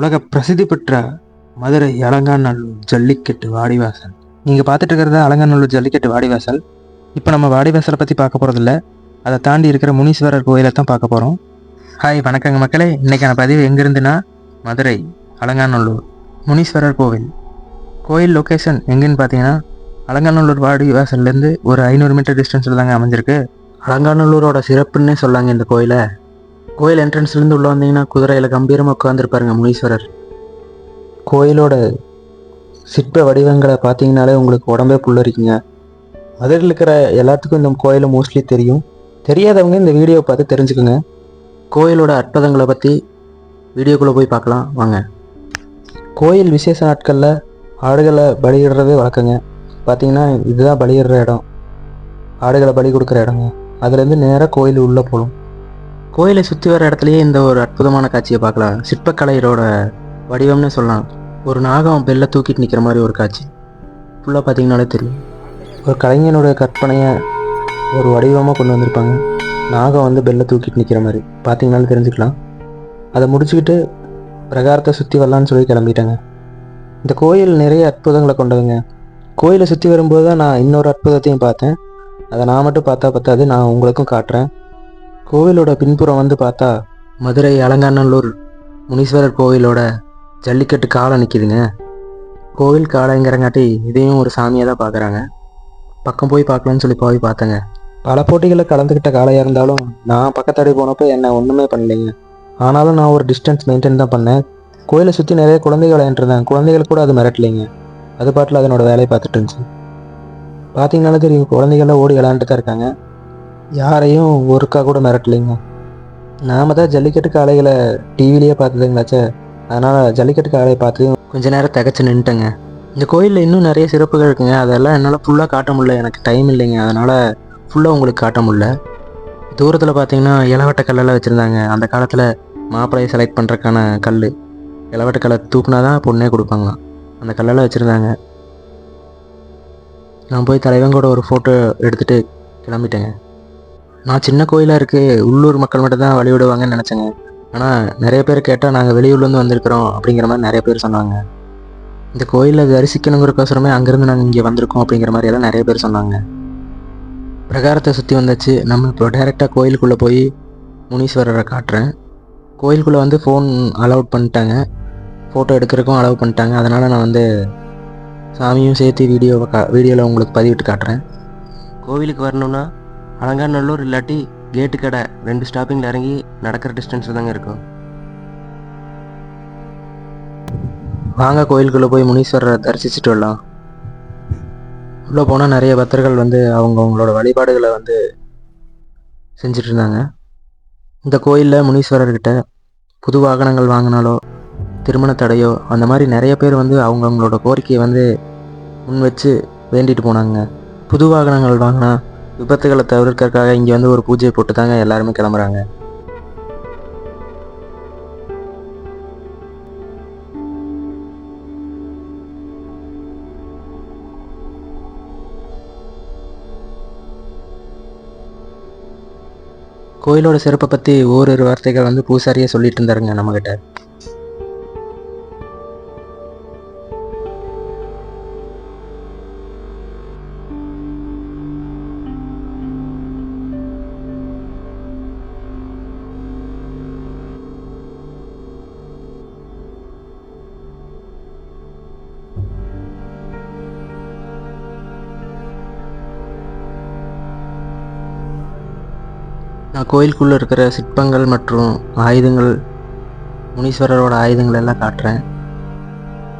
உலக பிரசித்தி பெற்ற மதுரை அலங்காநல்லூர் ஜல்லிக்கட்டு வாடிவாசல். நீங்கள் பார்த்துட்டு இருக்கிறது அலங்காநல்லூர் ஜல்லிக்கட்டு வாடிவாசல்? இப்போ நம்ம வாடிவாசலை பற்றி பார்க்க போகிறதில்ல அதை தாண்டி இருக்கிற முனீஸ்வரர் கோயிலை தான் பார்க்க போகிறோம் ஹாய் வணக்கங்க மக்களே. இன்றைக்கான பதிவு எங்கேருந்துன்னா மதுரை அலங்காநல்லூர் முனீஸ்வரர் கோவில். கோயில் லொக்கேஷன் எங்கேன்னு பார்த்தீங்கன்னா அலங்காநல்லூர் வாடிவாசல்லேருந்து ஒரு ஐநூறு மீட்டர் டிஸ்டன்ஸில் தாங்க அமைஞ்சிருக்கு. அலங்காநல்லூரோட சிறப்புன்னே சொல்லாங்க இந்த கோயிலை. கோயில் என்ட்ரன்ஸ்லேருந்து உள்ளே வந்தீங்கன்னா குதிரையில் கம்பீரமாக உட்காந்துருப்பாருங்க முனீஸ்வரர். கோயிலோட சிற்ப வடிவங்களை பார்த்தீங்கனாலே உங்களுக்கு உடம்பே புல்லரிக்குங்க. அதில் இருக்கிற எல்லாத்துக்கும் இந்த கோயிலை மோஸ்ட்லி தெரியும். தெரியாதவங்க இந்த வீடியோவை பார்த்து தெரிஞ்சுக்குங்க. கோயிலோட அற்புதங்களை பற்றி வீடியோக்குள்ளே போய் பார்க்கலாம். வாங்க. கோயில் விசேஷ நாட்களில் ஆடுகளை பலியிடுறதே வழக்கங்க. பார்த்தீங்கன்னா இதுதான் பலியிடுற இடம். ஆடுகளை பலி கொடுக்குற இடங்க. அதுலேருந்து நேராக கோயில் உள்ளே போகணும். கோயிலை சுற்றி வர இடத்துலயே இந்த ஒரு அற்புதமான காட்சியை பார்க்கலாம். சிற்பக்கலையரோட வடிவம்னு சொல்லலாம். ஒரு நாகம் பெல்ல தூக்கிட்டு நிற்கிற மாதிரி ஒரு காட்சி. ஃபுல்லாக பார்த்தீங்கனாலே தெரியும். ஒரு கலைஞனுடைய கற்பனையை ஒரு வடிவமாக கொண்டு வந்திருப்பாங்க. நாகம் வந்து பெல்ல தூக்கிட்டு நிற்கிற மாதிரி. பார்த்தீங்கனாலும் தெரிஞ்சுக்கலாம். அதை முடிச்சுக்கிட்டு பிரகாரத்தை சுற்றி வரலான்னு சொல்லி கிளம்பிட்டாங்க. இந்த கோயில் நிறைய அற்புதங்களை கொண்டதுங்க. கோயிலை சுற்றி வரும்போது தான் நான் இன்னொரு அற்புதத்தையும் பார்த்தேன். அதை நான் மட்டும் பார்த்தா பத்தாது. நான் உங்களுக்கும் காட்டுறேன். கோவிலோட பின்புறம் வந்து பார்த்தா மதுரை அலங்காநல்லூர் முனீஸ்வரர் கோவிலோட ஜல்லிக்கட்டு காலை நிற்கிதுங்க கோவில் காளைங்கிறங்காட்டி இதையும் ஒரு சாமியாக தான் பார்க்குறாங்க. பக்கம் போய் பார்க்கலான்னு சொல்லி போய் பார்த்தேங்க. பல போட்டிகளில் கலந்துக்கிட்ட காளையாக இருந்தாலும் நான் பக்கத்தாடி போனப்போ என்ன ஒன்றுமே பண்ணலைங்க. ஆனாலும் நான் ஒரு டிஸ்டன்ஸ் மெயின்டைன் தான் பண்ணேன். கோயிலை சுற்றி நிறைய குழந்தைகள் விளையாண்டுருந்தாங்க குழந்தைகள் கூட அது மிரட்டலைங்க. அது பாட்டில் அதனோட வேலையை பார்த்துட்டு இருந்துச்சு. பார்த்தீங்கன்னாலே தெரியும் குழந்தைகள்லாம் ஓடி விளையாண்டுட்டு தான் இருக்காங்க. யாரையும் ஒருக்கா கூட மிரட்டலைங்க. நாம தான் ஜல்லிக்கட்டு காளைகளை டிவிலேயே பார்த்ததுங்களாச்சே. அதனால் ஜல்லிக்கட்டு காளையை பார்த்து கொஞ்ச நேரம் தகச்சு நின்ட்டேங்க இந்த கோயிலில் இன்னும் நிறைய சிறப்புகள் இருக்குங்க. அதெல்லாம் என்னால் ஃபுல்லாக காட்ட முடியல. எனக்கு டைம் இல்லைங்க. அதனால் ஃபுல்லாக உங்களுக்கு காட்ட முடியல. தூரத்தில் பார்த்தீங்கன்னா இளவட்ட கல்லெல்லாம் வச்சுருந்தாங்க. அந்த காலத்தில் மாப்பிள்ளையை செலக்ட் பண்ணுறதுக்கான கல் இளவட்ட கல்லை தூக்குனா தான் பொண்ணே கொடுப்பாங்களாம் அந்த கல்லெல்லாம் வச்சுருந்தாங்க. நான் போய் தலைவன் கூட ஒரு ஃபோட்டோ எடுத்துகிட்டு கிளம்பிட்டேங்க. நான் சின்ன கோயிலாக இருக்குது உள்ளூர் மக்கள் மட்டும் தான் வழி விடுவாங்கன்னு நினச்சேங்க. ஆனால் நிறைய பேர் கேட்டால் நாங்கள் வெளியூர்லேருந்து வந்திருக்கிறோம் அப்படிங்கிற மாதிரி நிறைய பேர் சொன்னாங்க. இந்த கோயிலை தரிசிக்கணுங்கிறக்கோசரமே அங்கேருந்து நாங்கள் இங்கே வந்திருக்கோம் அப்படிங்கிற மாதிரி எல்லாம் நிறைய பேர் சொன்னாங்க. பிரகாரத்தை சுற்றி வந்தாச்சு. நம்ம இப்போ டைரெக்டாக கோயிலுக்குள்ளே போய் முனீஸ்வரரை காட்டுறேன். கோயிலுக்குள்ளே வந்து ஃபோன் அலௌட் பண்ணிட்டாங்க. ஃபோட்டோ எடுக்கிறக்கும் அலோவ் பண்ணிட்டாங்க. அதனால் நான் வந்து சாமியும் சேர்த்து வீடியோவை கா வீடியோவில் உங்களுக்கு பதிவிட்டு காட்டுறேன். கோவிலுக்கு வரணும்னா அலங்காநல்லூர் இல்லாட்டி கேட்டு கடை ரெண்டு ஸ்டாப்பிங்கில் இறங்கி நடக்கிற டிஸ்டன்ஸில் தாங்க இருக்கும். வாங்க கோயிலுக்குள்ளே போய் முனீஸ்வரரை தரிசிச்சுட்டு வரலாம். உள்ளே போனால் நிறைய பக்தர்கள் வந்து அவங்க அவங்களோட வழிபாடுகளை வந்து செஞ்சுட்டு இருந்தாங்க. இந்த கோயிலில் முனீஸ்வரர்கிட்ட புது வாகனங்கள் வாங்கினாலோ திருமண தடையோ அந்த மாதிரி நிறைய பேர் வந்து அவங்கவுங்களோட கோரிக்கையை வந்து முன் வச்சு வேண்டிட்டு போனாங்க. புது வாகனங்கள் வாங்கினா விபத்துகளை தவிர்க்கறதுக்காக இங்கே வந்து ஒரு பூஜையை போட்டு தாங்க எல்லாருமே கிளம்புறாங்க. கோயிலோட சிறப்பை பற்றி ஓரிரு வார்த்தைகள் வந்து பூசாரியே சொல்லிட்டு இருந்தாருங்க நம்மக்கிட்ட நான் கோயிலுக்குள்ளே இருக்கிற சிற்பங்கள் மற்றும் ஆயுதங்கள் முனீஸ்வரரோட ஆயுதங்கள் எல்லாம் காட்டுறேன்.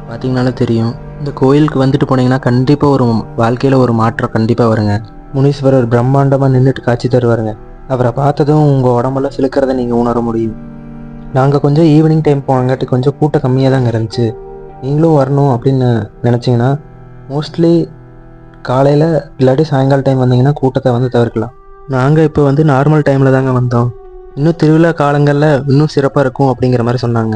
பார்த்தீங்கனாலும் தெரியும். இந்த கோயிலுக்கு வந்துட்டு போனீங்கன்னா கண்டிப்பாக ஒரு வாழ்க்கையில் ஒரு மாற்றம் கண்டிப்பாக வருங்க. முனீஸ்வரர் பிரம்மாண்டமாக நின்றுட்டு காட்சி தருவாருங்க. அவரை பார்த்ததும் உங்கள் உடம்பெல்லாம் சிலுக்கிறத நீங்கள் உணர முடியும். நாங்கள் கொஞ்சம் ஈவினிங் டைம் போனங்காட்டி கொஞ்சம் கூட்டம் கம்மியாக தாங்க இருந்துச்சு. நீங்களும் வரணும் அப்படின்னு நினச்சிங்கன்னா மோஸ்ட்லி காலையில் இல்லாட்டி சாயங்கால டைம் வந்தீங்கன்னா கூட்டத்தை வந்து தவிர்க்கலாம். நாங்கள் இப்போ வந்து நார்மல் டைமில் தாங்க வந்தோம். இன்னும் திருவிழா காலங்களில் இன்னும் சிறப்பாக இருக்கும் அப்படிங்கிற மாதிரி சொன்னாங்க.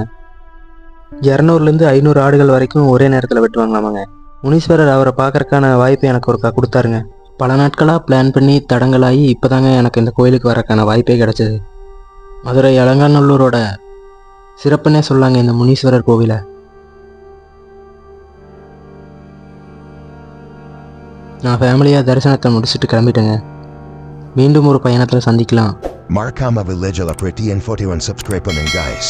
இரநூறுலேருந்து ஐநூறு ஆடுகள் வரைக்கும் ஒரே நேரத்தில் வெட்டுவாங்களாமாங்க. முனீஸ்வரர் அவரை பார்க்கறக்கான வாய்ப்பு எனக்கு ஒருக்கா கொடுத்தாருங்க. பல நாட்களாக பிளான் பண்ணி தடங்களாகி இப்போ தாங்க எனக்கு இந்த கோயிலுக்கு வரக்கான வாய்ப்பே கிடச்சிது. மதுரை அலங்காநல்லூரோட சிறப்புன்னே சொல்லாங்க இந்த முனீஸ்வரர் கோவிலை. நான் ஃபேமிலியாக தரிசனத்தை முடிச்சுட்டு கிளம்பிட்டேங்க. மீண்டும் ஒரு பயணத்தில் சந்திக்கலாம் Markama Village la Pretty and 41 subscribe பண்ணுங்க guys